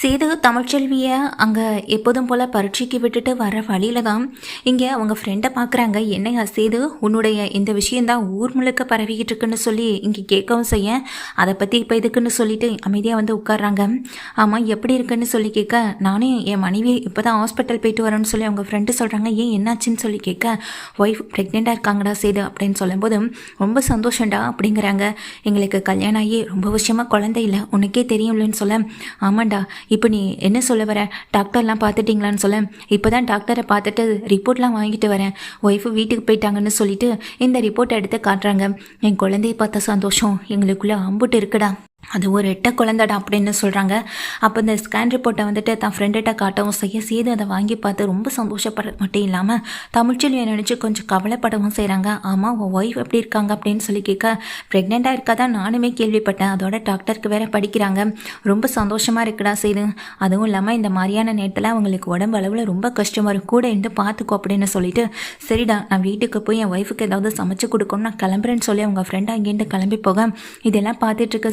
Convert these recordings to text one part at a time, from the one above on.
சேது தமிழ்ச்செல்வியை அங்கே எப்போதும் போல் பரீட்சைக்கு விட்டுட்டு வர வழியில தான் இங்கே அவங்க ஃப்ரெண்டை பார்க்குறாங்க என்னையா சேது? உன்னுடைய இந்த விஷயந்தான் ஊர் முழுக்க பரவிக்கிட்டு இருக்குன்னு சொல்லி இங்கே கேட்கவும் செய்ய. அதை பற்றி இப்போ எதுக்குன்னு சொல்லிட்டு அமைதியாக வந்து உட்கார்றாங்க. ஆமாம் எப்படி இருக்குன்னு சொல்லி கேட்க நானும் என் மனைவி இப்போ தான் ஹாஸ்பிட்டல் போயிட்டு வரேன்னு சொல்லி அவங்க ஃப்ரெண்டு சொல்கிறாங்க ஏன் என்னாச்சுன்னு சொல்லி கேட்க ஒய்ஃப் ப்ரெக்னெண்ட்டாக இருக்காங்கடா சேது அப்படின்னு சொல்லும்போது ரொம்ப சந்தோஷம்டா அப்படிங்கிறாங்க. எங்களுக்கு கல்யாணம் ஆகி ரொம்ப வருஷமாக குழந்தை இல்லை. உனக்கே தெரியும்லன்னு சொல்ல. ஆமாண்டா இப்போ நீ என்ன சொல்ல வர? டாக்டர்லாம் பார்த்துட்டிங்களான்னு சொல்ல. இப்போ தான் டாக்டரை பார்த்துட்டு ரிப்போர்ட்லாம் வாங்கிட்டு வரேன். ஒய்ஃபு வீட்டுக்கு போயிட்டாங்கன்னு சொல்லிட்டு இந்த ரிப்போர்ட்டை எடுத்து காட்டுறாங்க. என் குழந்தைய பார்த்த சந்தோஷம். எங்களுக்குள்ளே அம்புட்டு இருக்குடா. அது ஒரு எட்ட குழந்தடா அப்படின்னு சொல்கிறாங்க அப்போ இந்த ஸ்கேன் ரிப்போர்ட்டை வந்துட்டு தான் ஃப்ரெண்டுகிட்ட காட்டவும் செய்ய செய்து அதை வாங்கி பார்த்து ரொம்ப சந்தோஷப்படுறது மட்டும் இல்லாமல் தமிழ்ச்செல்வியை நினச்சி கொஞ்சம் கவலைப்படவும் செய்கிறாங்க ஆமாம் உன் ஒய்ஃப் எப்படி இருக்காங்க அப்படின்னு சொல்லி கேட்க ப்ரெக்னெண்ட்டாக இருக்கா நானுமே கேள்விப்பட்டேன். அதோட டாக்டருக்கு வேற படிக்கிறாங்க. ரொம்ப சந்தோஷமாக இருக்குடா செய்து அதுவும் இல்லாமல் இந்த மாதிரியான நேரத்தில் அவங்களுக்கு உடம்பு அளவில் ரொம்ப கஷ்டமாக இருக்கும் கூட இருந்து பார்த்துக்கோ அப்படின்னு சொல்லிட்டு சரிடா நான் வீட்டுக்கு போய் என் ஒய்ஃபுக்கு ஏதாவது சமைச்சு கொடுக்கணும் நான் கிளம்புறேன்னு சொல்லி அவங்க ஃப்ரெண்ட் அங்கேருந்து கிளம்பி போக இதெல்லாம் பார்த்துட்டு இருக்க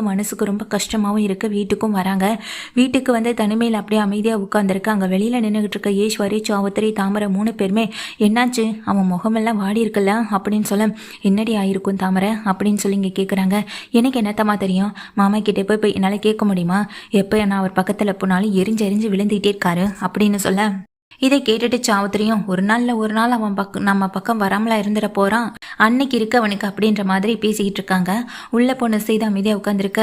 அவங்களுக்கு மனசுக்கு ரொம்ப கஷ்டமாகவும் இருக்கு. வீட்டுக்கும் வராங்க. வீட்டுக்கு வந்து தனிமையில் அப்படியே அமைதியாக உட்காந்துருக்கு அங்கே வெளியில் நின்றுகிட்டு இருக்க ஈஸ்வரி சாவத்திரி தாமரை மூணு பேருமே என்னாச்சு? அவன் முகமெல்லாம் வாடி இருக்குல்ல? அப்படின்னு சொல்ல என்னடி ஆயிருக்கும் தாமரை? அப்படின்னு சொல்லி இங்கே கேட்குறாங்க எனக்கு என்னத்தமா தெரியும்? மாமா கிட்டே போய் போய் என்னால் கேட்க முடியுமா? எப்போ நான் அவர் பக்கத்தில் போனாலும் எரிஞ்சு எரிஞ்சு விழுந்துகிட்டே இருக்காரு? அப்படின்னு சொல்ல இதை கேட்டுட்டு சாவத்திரியும் ஒரு நாள்ல ஒரு நாள் அவன் பக் நம்ம பக்கம் வராமலா இருந்துட போறான். அன்னைக்கு இருக்கு அவனுக்கு அப்படின்ற மாதிரி பேசிக்கிட்டு இருக்காங்க. உள்ள பொண்ணு செய்து அமைதியாக உட்காந்துருக்க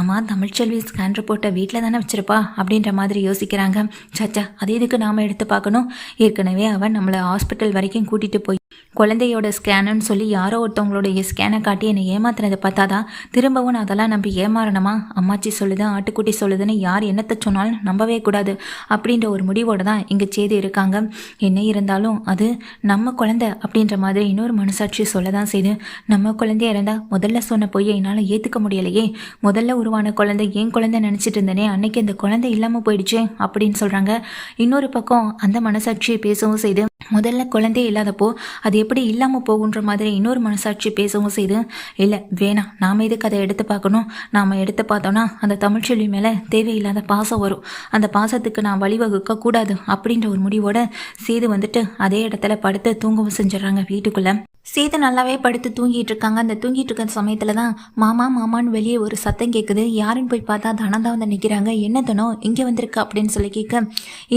அம்மா தமிழ்ச்செல்வி ஸ்கேன் ரிப்போர்ட்டை வீட்டில் தானே வச்சிருப்பா? அப்படின்ற மாதிரி யோசிக்கிறாங்க. சச்சா அது எதுக்கு நாம எடுத்து பார்க்கணும்? ஏற்கனவே அவன் நம்மளை ஹாஸ்பிட்டல் வரைக்கும் கூட்டிட்டு போய் குழந்தையோட ஸ்கேனுன்னு சொல்லி யாரோ ஒருத்தவங்களுடைய ஸ்கேனை காட்டி என்னை ஏமாத்துனதை பார்த்தாதான் திரும்பவும் நான் அதெல்லாம் நம்பி ஏமாறணுமா? அம்மாச்சி சொல்லுது ஆட்டுக்குட்டி சொல்லுதுன்னு யார் என்னத்தை சொன்னாலும் நம்பவே கூடாது அப்படின்ற ஒரு முடிவோடு தான் இங்கே செய்து இருக்காங்க. என்ன இருந்தாலும் அது நம்ம குழந்தை அப்படின்ற மாதிரி இன்னொரு மனசாட்சி சொல்ல தான் செய்து நம்ம குழந்தையா இருந்தால் முதல்ல சொன்ன பொய்யை என்னால் ஏற்றுக்க முடியலையே. முதல்ல உருவான குழந்தை என் குழந்தை நினச்சிட்டு இருந்தேனே அன்னைக்கு அந்த குழந்தை இல்லாமல் போயிடுச்சு அப்படின்னு சொல்கிறாங்க இன்னொரு பக்கம் அந்த மனசாட்சியை பேசவும் செய்து முதல்ல குழந்தையே இல்லாதப்போ அது எப்படி இல்லாமல் போகுன்ற மாதிரி இன்னொரு மனசாட்சி பேசவும் செய்து இல்லை வேணாம். நாம் எதுக்கு அதை எடுத்து பார்க்கணும்? நாம் எடுத்து பார்த்தோன்னா அந்த தமிழ்ச்செல்வி மேலே தேவையில்லாத பாசம் வரும். அந்த பாசத்துக்கு நான் வழிவகுக்க கூடாது அப்படின்ற ஒரு முடிவோட சேது வந்துட்டு அதே இடத்துல படுத்து தூங்கவும் செஞ்சிடறாங்க வீட்டுக்குள்ளே. சீதை நல்லாவே படுத்து தூங்கிட்டு இருக்காங்க. அந்த தூங்கிட்டு இருக்க சமயத்தில் தான் மாமா மாமான்னு வெளியே ஒரு சத்தம் கேட்குது யாருன்னு போய் பார்த்தா தனம் தான் வந்து நிற்கிறாங்க என்ன தனம் இங்கே வந்திருக்கு? அப்படின்னு சொல்லி கேட்க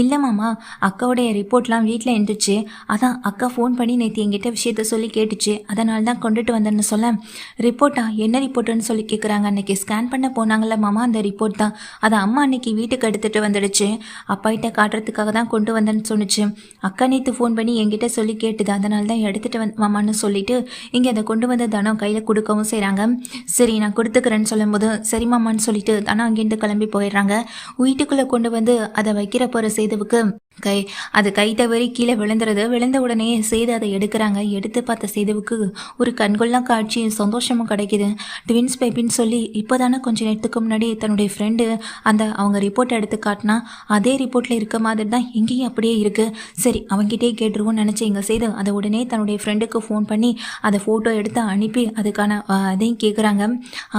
இல்லை மாமா. அக்காவுடைய ரிப்போர்ட்லாம் வீட்டில் இருந்துச்சு. அதான் அக்கா ஃபோன் பண்ணி நேற்று என்கிட்ட விஷயத்த சொல்லி கேட்டுச்சு. அதனால தான் கொண்டுட்டு வந்தேன்னு சொல்ல. ரிப்போர்ட்டா? என்ன ரிப்போர்ட்டுன்னு சொல்லி கேட்குறாங்க அன்னைக்கு ஸ்கேன் பண்ண போனாங்கல்ல மாமா அந்த ரிப்போர்ட் தான். அதை அம்மா அன்னைக்கு வீட்டுக்கு எடுத்துகிட்டு வந்துடுச்சு. அப்பாகிட்ட காட்டுறதுக்காக தான் கொண்டு வந்தேன்னு சொன்னுச்சு. அக்கா நேற்று ஃபோன் பண்ணி என்கிட்ட சொல்லி கேட்டுது. அதனால தான் எடுத்துகிட்டு வந் மாமான்னு சொல்லிட்டு இங்கே அதை கொண்டு வந்த தனம் கையில் கொடுக்கவும் செய்கிறாங்க சரி நான் கொடுத்துக்கிறேன்னு சொல்லும்போது சரி மாமான்னு சொல்லிட்டு தனம் அங்கேருந்து கிளம்பி போயிடுறாங்க. வீட்டுக்குள்ளே கொண்டு வந்து அதை வைக்கிற போகிற சேதுவுக்கு கை அது கை தவறி கீழே விழுந்துறது. விழுந்த உடனே சேது அதை எடுக்கிறாங்க. எடுத்து பார்த்த சேதுவுக்கு ஒரு கண்கொள்ளா காட்சி சந்தோஷமும் கிடைக்குது. ட்வின்ஸ் பேபின்னு சொல்லி இப்போ தானே கொஞ்சம் நேரத்துக்கு முன்னாடி தன்னுடைய ஃப்ரெண்டு அந்த அவங்க ரிப்போர்ட் எடுத்து காட்டினா அதே ரிப்போர்ட்டில் இருக்க மாதிரி தான் இங்கேயும் அப்படியே இருக்குது சரி அவங்ககிட்டே கேட்டுருவோம்னு நினச்சி இங்கே செய்து அதை உடனே தன்னுடைய ஃப்ரெண்டுக்கு ஃபோன் பண்ணி அதை ஃபோட்டோ எடுத்து அனுப்பி அதுக்கான அதையும் கேட்குறாங்க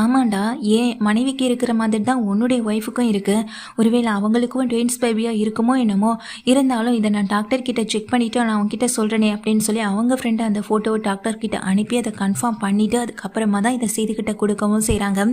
ஆமாண்டா ஏன் மனைவிக்கு இருக்கிற மாதிரி தான் உன்னுடைய ஒய்ஃபுக்கும் இருக்குது ஒருவேளை அவங்களுக்கும் ட்வின்ஸ் பேபியாக இருக்குமோ என்னமோ இருந்தாலும் இதை நான் டாக்டர் கிட்ட செக் பண்ணிவிட்டு நான் அவங்ககிட்ட சொல்கிறேனே அப்படின்னு சொல்லி அவங்க ஃப்ரெண்டு அந்த ஃபோட்டோவை டாக்டர் கிட்ட அனுப்பி அதை கன்ஃபார்ம் பண்ணிவிட்டு அதுக்கப்புறமா தான் இதை சேதுக்கிட்ட கொடுக்கவும் செய்கிறாங்க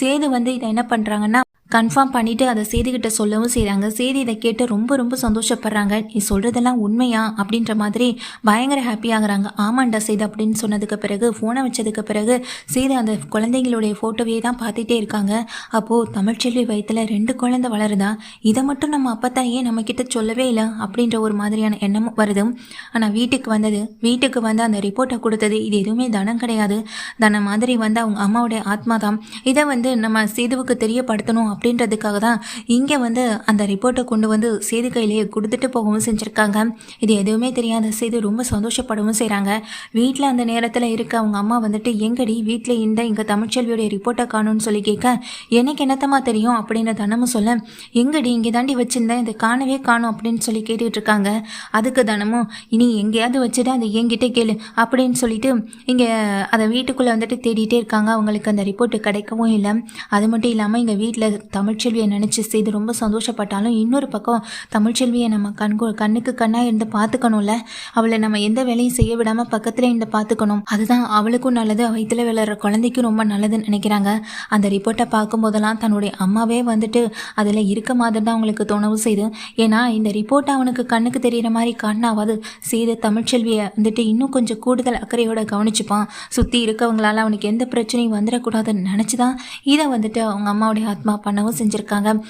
சேது வந்து இதை என்ன பண்ணுறாங்கன்னா கன்ஃபார்ம் பண்ணிவிட்டு அதை சேதுக்கிட்ட சொல்லவும் செய்கிறாங்க சேது இதை கேட்டு ரொம்ப ரொம்ப சந்தோஷப்படுறாங்க. நீ சொல்கிறதெல்லாம் உண்மையா? அப்படின்ற மாதிரி பயங்கர ஹாப்பி ஆகுறாங்க. ஆமாண்டா சேது அப்படின்னு சொன்னதுக்கு பிறகு ஃபோனை வச்சதுக்கு பிறகு சேது அந்த குழந்தைங்களுடைய ஃபோட்டோவையே தான் பார்த்துட்டே இருக்காங்க. அப்போது தமிழ்ச்செல்வி வயத்தில் ரெண்டு குழந்தை வளருதா? இதை மட்டும் நம்ம அப்பத்தான் ஏன் நம்மக்கிட்ட சொல்லவே இல்லை? அப்படின்ற ஒரு மாதிரியான எண்ணமும் வருது. ஆனால் வீட்டுக்கு வந்தது வீட்டுக்கு வந்து அந்த ரிப்போர்ட்டை கொடுத்தது இது எதுவுமே தனம் கிடையாது. தனம் மாதிரி வந்து அவங்க அம்மாவுடைய ஆத்மா தான் இதை வந்து நம்ம சேதுவுக்கு தெரியப்படுத்தணும் அப்படின்றதுக்காக தான் இங்கே வந்து அந்த ரிப்போர்ட்டை கொண்டு வந்து சேது கையிலேயே கொடுத்துட்டு போகவும் செஞ்சுருக்காங்க. இது எதுவுமே தெரியாத சேது ரொம்ப சந்தோஷப்படவும் செய்கிறாங்க வீட்டில் அந்த நேரத்தில் இருக்க அவங்க அம்மா வந்துட்டு எங்கடி வீட்டில் இந்த இங்கே தமிழ்ச்செல்வியுடைய ரிப்போர்ட்டை காணும்னு சொல்லி கேட்க எனக்கு என்னத்தம்மா தெரியும்? அப்படின்னு தனமும் சொல்ல எங்கடி இங்கே தாண்டி வச்சுருந்தேன் இதை காணவே காணும் அப்படின்னு சொல்லி கேட்டுட்டு இருக்காங்க. அதுக்கு தனமும் இனி எங்கேயாவது வச்சுட்டு அதை என்கிட்ட கேளு அப்படின்னு சொல்லிட்டு இங்கே அதை வீட்டுக்குள்ளே வந்துட்டு தேடிட்டே இருக்காங்க. அவங்களுக்கு அந்த ரிப்போர்ட்டு கிடைக்கவும் இல்லை. அது மட்டும் இல்லாமல் இங்கே வீட்டில் தமிழ்ச்செல்வியை நினச்சி செய்து ரொம்ப சந்தோஷப்பட்டாலும் இன்னொரு பக்கம் தமிழ்ச்செல்வியை நம்ம கண் கண்ணுக்கு கண்ணாக இருந்து பார்த்துக்கணும்ல. அவளை நம்ம எந்த வேலையும் செய்ய விடாமல் பக்கத்தில் இருந்து பார்த்துக்கணும். அதுதான் அவளுக்கும் நல்லது. வயிற்றில் விளையாடுற குழந்தைக்கும் ரொம்ப நல்லதுன்னு நினைக்கிறாங்க. அந்த ரிப்போர்ட்டை பார்க்கும்போதெல்லாம் தன்னுடைய அம்மாவே வந்துட்டு அதில் இருக்க மாதிரி தான் அவங்களுக்கு தோணவும் செய்து. ஏன்னா இந்த ரிப்போர்ட் அவனுக்கு கண்ணுக்கு தெரிகிற மாதிரி காட்டினாவது செய்து தமிழ்ச்செல்வியை வந்துட்டு இன்னும் கொஞ்சம் கூடுதல் அக்கறையோட கவனிச்சுப்பான். சுற்றி இருக்கவங்களால அவனுக்கு எந்த பிரச்சனையும் வந்துடக்கூடாதுன்னு நினச்சி தான் இதை வந்துட்டு அவங்க அம்மாவுடைய ஆத்மா பண்ண செஞ்சுருக்காங்க.